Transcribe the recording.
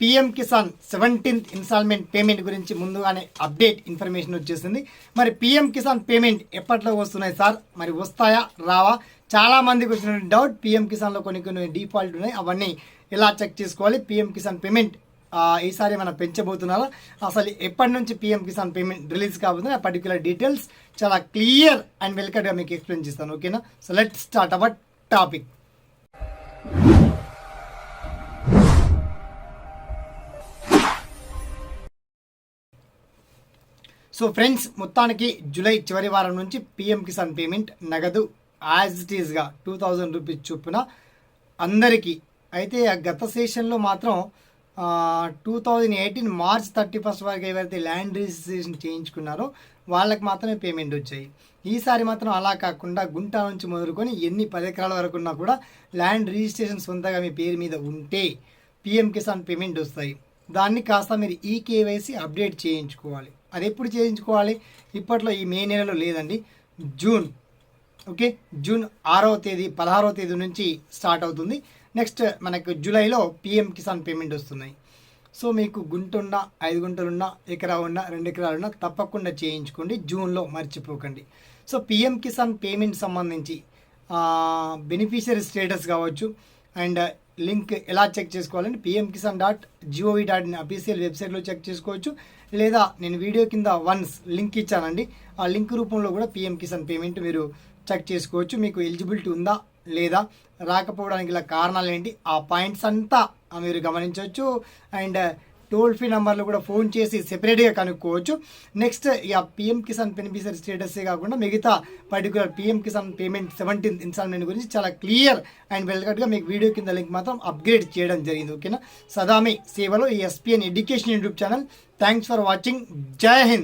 PM Kisan seventeenth instalment payment గురించి ముందుగానే update information వచ్చేసింది. మరి పిఎం కిసాన్ పేమెంట్ ఎప్పట్లో వస్తున్నాయి సార్? మరి వస్తాయా? రావా? చాలా మందికి వచ్చిన డౌట్ పిఎం కిసాన్లో కొన్ని కొన్ని డిఫాల్ట్ ఉన్నాయి. అవన్నీ ఎలా చెక్ చేసుకోవాలి? పిఎం కిసాన్ పేమెంట్ ఈసారి మనం పెంచబోతున్నారా? అసలు ఎప్పటి నుంచి పిఎం కిసాన్ పేమెంట్ రిలీజ్ కాబోతుంది ఆ పర్టికులర్ డీటెయిల్స్ చాలా క్లియర్ అండ్ వెల్కట్గా మీకు ఎక్స్ప్లెయిన్ చేస్తాను. ఓకేనా? So let start our topic so friends మొత్తానికి జూలై చివరి వారం నుంచి పిఎం కిసాన్ పేమెంట్ నగదు యాజ్ ఇట్ ఈస్గా టూ థౌజండ్ రూపీస్ చొప్పున అందరికీ. అయితే ఆ గత సెషన్లో మాత్రం two thousand eighteen March thirty first వరకు ఎవరైతే ల్యాండ్ రిజిస్ట్రేషన్ చేయించుకున్నారో వాళ్ళకి మాత్రమే పేమెంట్ వచ్చాయి. ఈసారి మాత్రం అలా కాకుండా గుంట నుంచి మొదలుకొని ఎన్ని పది ఎకరాల వరకు ఉన్నా కూడా ల్యాండ్ రిజిస్ట్రేషన్ సొంతగా మీ పేరు మీద ఉంటే పిఎం కిసాన్ పేమెంట్ వస్తాయి. దాన్ని కాస్త మీరు ఈ కేవైసీ అప్డేట్ చేయించుకోవాలి. అది ఎప్పుడు చేయించుకోవాలి? ఇప్పట్లో ఈ మే నెలలో లేదండి. June okay? జూన్ ఆరవ తేదీ పదహారవ తేదీ నుంచి స్టార్ట్ అవుతుంది. నెక్స్ట్ మనకు జూలైలో పిఎం కిసాన్ పేమెంట్ వస్తున్నాయి. సో మీకు గుంట ఐదు గుంటలున్నా ఎకరా ఉన్నా రెండు ఎకరాలున్నా తప్పకుండా చేయించుకోండి. జూన్లో మర్చిపోకండి. సో పిఎం కిసాన్ పేమెంట్ సంబంధించి బెనిఫిషియరీ స్టేటస్ కావచ్చు. అండ్ లింక్ ఎలా చెక్ చేసుకోవాలని PM Kisan dot GOV dot in official వెబ్సైట్లో చెక్ చేసుకోవచ్చు. లేదా నేను వీడియో కింద వన్స్ లింక్ ఇచ్చానండి. ఆ లింక్ రూపంలో కూడా పిఎం కిసాన్ పేమెంట్ మీరు చెక్ చేసుకోవచ్చు. మీకు ఎలిజిబిలిటీ ఉందా లేదా రాకపోవడానికి గల కారణాలు ఏంటి ఆ పాయింట్స్ అంతా మీరు గమనించవచ్చు. అండ్ టోల్ ఫ్రీ నెంబర్లో కూడా ఫోన్ చేసి సెపరేట్గా కనుక్కోవచ్చు. నెక్స్ట్ ఇక పిఎం కిసాన్ బెనిఫిషరీ స్టేటసే కాకుండా మిగతా particular PM Kisan payment seventeenth instalment గురించి చాలా క్లియర్ అండ్ వెల్కట్గా మీకు వీడియో కింద లింక్ మాత్రం అప్గ్రేడ్ చేయడం జరిగింది ఓకేనా? సదామి సేవలో ఈ SPN education YouTube channel. Thanks for watching. జై హింద్.